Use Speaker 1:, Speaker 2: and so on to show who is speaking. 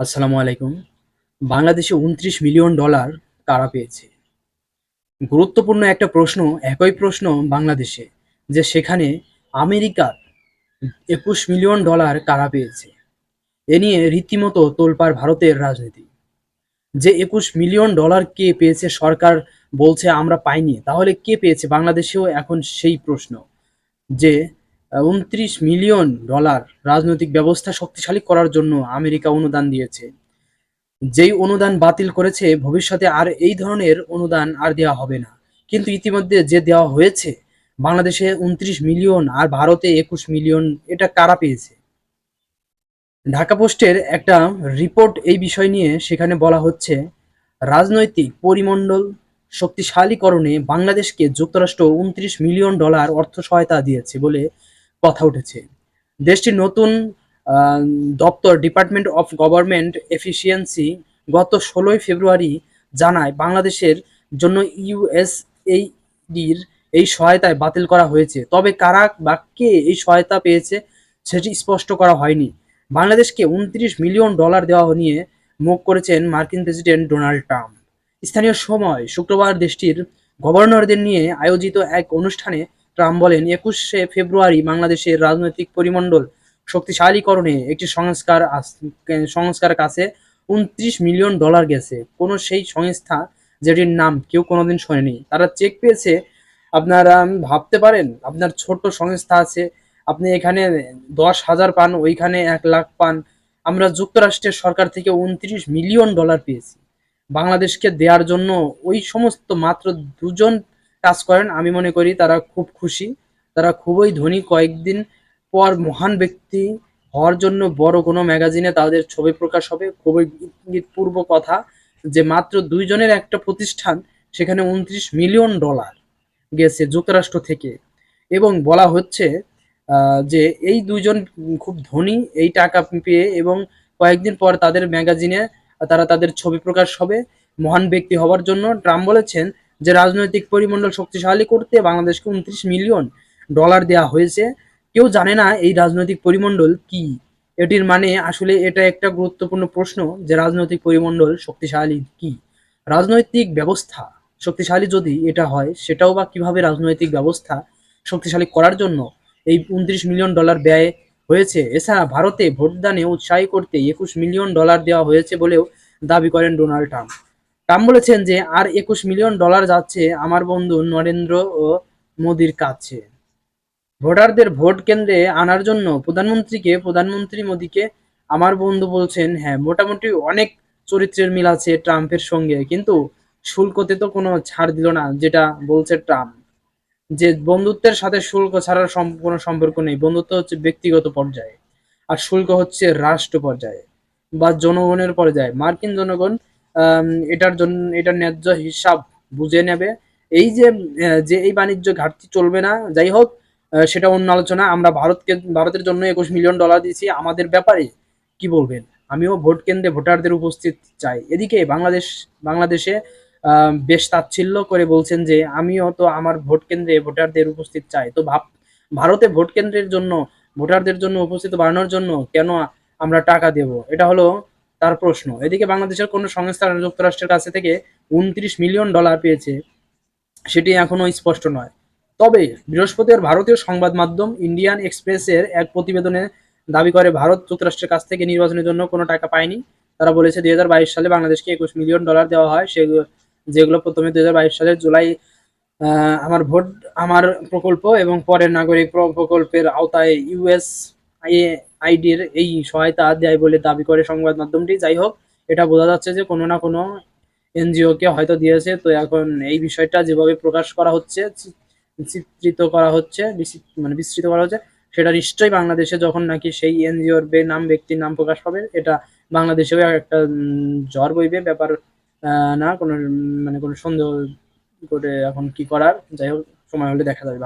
Speaker 1: আসসালামু আলাইকুম। বাংলাদেশে উনত্রিশ মিলিয়ন ডলার কারা পেয়েছে। গুরুত্বপূর্ণ একটা প্রশ্ন, একই প্রশ্ন বাংলাদেশে, যে সেখানে আমেরিকার একুশ মিলিয়ন ডলার কারা পেয়েছে। এ নিয়ে রীতিমতো তোলপাড় ভারতের রাজনীতি। যে একুশ মিলিয়ন ডলার কে পেয়েছে সরকার বলছে আমরা পাইনি, তাহলে কে পেয়েছে? বাংলাদেশেও এখন সেই প্রশ্ন, যে উনত্রিশ মিলিয়ন ডলার রাজনৈতিক ব্যবস্থা শক্তিশালী করার জন্য আমেরিকা অনুদান দিয়েছে। যেই অনুদান বাতিল করেছে, ভবিষ্যতে আর এই ধরনের অনুদান আর দেওয়া হবে না। কিন্তু ইতিমধ্যে যে দেওয়া হয়েছে, বাংলাদেশে উনত্রিশ মিলিয়ন আর ভারতে একুশ মিলিয়ন, এটা কারা পেয়েছে? ঢাকা পোস্টের একটা রিপোর্ট এই বিষয় নিয়ে সেখানে বলা হচ্ছে, রাজনৈতিক পরিমণ্ডল শক্তিশালীকরণে বাংলাদেশকে যুক্তরাষ্ট্র উনত্রিশ মিলিয়ন ডলার অর্থ সহায়তা দিয়েছে বলে কথা উঠেছে। দেশটির নতুন দপ্তর ডিপার্টমেন্ট অফ গভর্নমেন্ট এফিসিয়েন্সি গত ষোলোই ফেব্রুয়ারি জানায় বাংলাদেশের জন্য ইউএসএইডির এই সহায়তায় বাতিল করা হয়েছে। তবে কারা বা কে এই সহায়তা পেয়েছে সেটি স্পষ্ট করা হয়নি। বাংলাদেশকে উনত্রিশ মিলিয়ন ডলার দেওয়া নিয়ে মুখ করেছেন মার্কিন প্রেসিডেন্ট ডোনাল্ড ট্রাম্প। স্থানীয় সময় শুক্রবার দেশটির গভর্নরদের নিয়ে আয়োজিত এক অনুষ্ঠানে ট্রাম্প বলেন, একুশে ফেব্রুয়ারি বাংলাদেশের রাজনৈতিক পরিমণ্ডল শক্তিশালীকরণে একটি সংস্কার সংস্কার কাছে উনত্রিশ মিলিয়ন ডলার গেছে। কোনো সেই সংস্থা যেটির নাম কেউ কোনোদিন শোনেনি। তারা চেক পেয়েছে, আপনারা ভাবতে পারেন, আপনার ছোট সংস্থা আছে, আপনি এখানে দশ হাজার পান, ওইখানে এক লাখ পান। আমরা যুক্তরাষ্ট্রের সরকার থেকে উনত্রিশ মিলিয়ন ডলার পেয়েছি। বাংলাদেশকে দেওয়ার জন্য ওই সমস্ত মাত্র দুজন কাজ করেন, আমি মনে করি তারা খুব খুশি। তারা খুবই ধনী। কয়েকদিন পর মহান ব্যক্তি হওয়ার জন্য বড় কোনো ম্যাগাজিনে তাদের ছবি প্রকাশ হবে। খুবই ইঙ্গিতপূর্ব কথা যে মাত্র দুইজনের একটা প্রতিষ্ঠান, সেখানে উনত্রিশ মিলিয়ন ডলার গেছে যুক্তরাষ্ট্র থেকে। এবং বলা হচ্ছে যে এই দুইজন খুব ধনী, এই টাকা পেয়ে এবং কয়েকদিন পর তাদের ম্যাগাজিনে তারা তাদের ছবি প্রকাশ হবে। মহান ব্যক্তি হওয়ার জন্য ট্রাম্প বলেছেন যে রাজনৈতিক পরিমণ্ডল শক্তিশালী করতে বাংলাদেশকে উনত্রিশ মিলিয়ন ডলার দেওয়া হয়েছে, কেউ জানে না এই রাজনৈতিক পরিমণ্ডল কি? এটির মানে আসলে এটা একটা গুরুত্বপূর্ণ প্রশ্ন যে রাজনৈতিক পরিমণ্ডল শক্তিশালী কি? রাজনৈতিক ব্যবস্থা শক্তিশালী যদি এটা হয়, সেটাও বা কীভাবে রাজনৈতিক ব্যবস্থা শক্তিশালী করার জন্য এই উনত্রিশ মিলিয়ন ডলার ব্যয় হয়েছে? এছাড়া ভারতে ভোটদানে উৎসাহী করতে একুশ মিলিয়ন ডলার দেওয়া হয়েছে বলেও দাবি করেন ডোনাল্ড ট্রাম্প। ট্রাম্প বলেছেন যে, আর একুশ মিলিয়ন ডলার যাচ্ছে আমার বন্ধু নরেন্দ্র ও মোদির কাছে। ভোটারদের ভোট কেন্দ্রে আনার জন্য প্রধানমন্ত্রীকে, প্রধানমন্ত্রী মোদীকে আমার বন্ধু বলছেন হ্যাঁ মোটামুটি অনেক চরিত্রের মিল আছে ট্রাম্পের সঙ্গে, কিন্তু শুল্কতে তো কোনো ছাড় দিল না, যেটা বলছে ট্রাম্প। যে বন্ধুত্বের সাথে শুল্ক ছাড়ার কোনো সম্পর্ক নেই, বন্ধুত্ব হচ্ছে ব্যক্তিগত পর্যায়ে, আর শুল্ক হচ্ছে রাষ্ট্র পর্যায়ে বা জনগণের পর্যায়ে। মার্কিন জনগণ এটার জন্য, এটার ন্যায্য হিসাব বুঝে নেবে। এই যে যে এই বাণিজ্য ঘাটতি চলবে না, যাই হোক সেটা অন্য আলোচনা। আমরা ভারতকে, ভারতের জন্য একুশ মিলিয়ন ডলার দিয়েছি, আমাদের ব্যাপারে কি বলবেন? আমিও ভোট কেন্দ্রে ভোটারদের উপস্থিত চাই। এদিকে বাংলাদেশ, বাংলাদেশে বেশ তাচ্ছিল্য করে বলছেন যে, আমিও তো আমার ভোট কেন্দ্রে ভোটারদের উপস্থিত চাই। তো ভাব, ভারতে ভোট কেন্দ্রের জন্য, ভোটারদের জন্য উপস্থিত বাড়ানোর জন্য কেন আমরা টাকা দেব? এটা হলো তার প্রশ্ন। এদিকে বাংলাদেশের কোনো সংস্থা যুক্তরাষ্ট্রের কাছে থেকে উনত্রিশ মিলিয়ন ডলার পেয়েছে, সেটি এখনও স্পষ্ট নয়। তবে বৃহস্পতিবার ভারতীয় সংবাদ মাধ্যম ইন্ডিয়ান এক্সপ্রেসের এক প্রতিবেদনে দাবি করে, ভারত যুক্তরাষ্ট্রের কাছ থেকে নির্বাচনের জন্য কোনো টাকা পায়নি। তারা বলেছে দুই হাজার বাইশ সালে বাংলাদেশকে একুশ মিলিয়ন ডলার দেওয়া হয়। সেগুলো যেগুলো প্রথমে দুই হাজার বাইশ সালের জুলাই আমার ভোট, আমার প্রকল্প এবং পরের নাগরিক প্র- প্রকল্পের আওতায় ইউএস আইডির এই সহায়তা দেয় বলে দাবি করে সংবাদ মাধ্যমটি। যাই হোক, এটা বোঝা যাচ্ছে যে কোনো না কোনো এনজিও কে হয়তো দিয়েছে। তো এখন এই বিষয়টা যেভাবে প্রকাশ করা হচ্ছে চিত্রিত করা হচ্ছে মানে বিস্তৃত করা হচ্ছে, সেটা নিশ্চয়ই বাংলাদেশে যখন নাকি সেই এনজিওর নাম, ব্যক্তির নাম প্রকাশ পাবে, এটা বাংলাদেশেও একটা ঝড় বইবে, ব্যাপার না, কোনো মানে কোনো সন্দেহ করে এখন কি করার। যাই হোক, সময় হলে দেখা যাবে।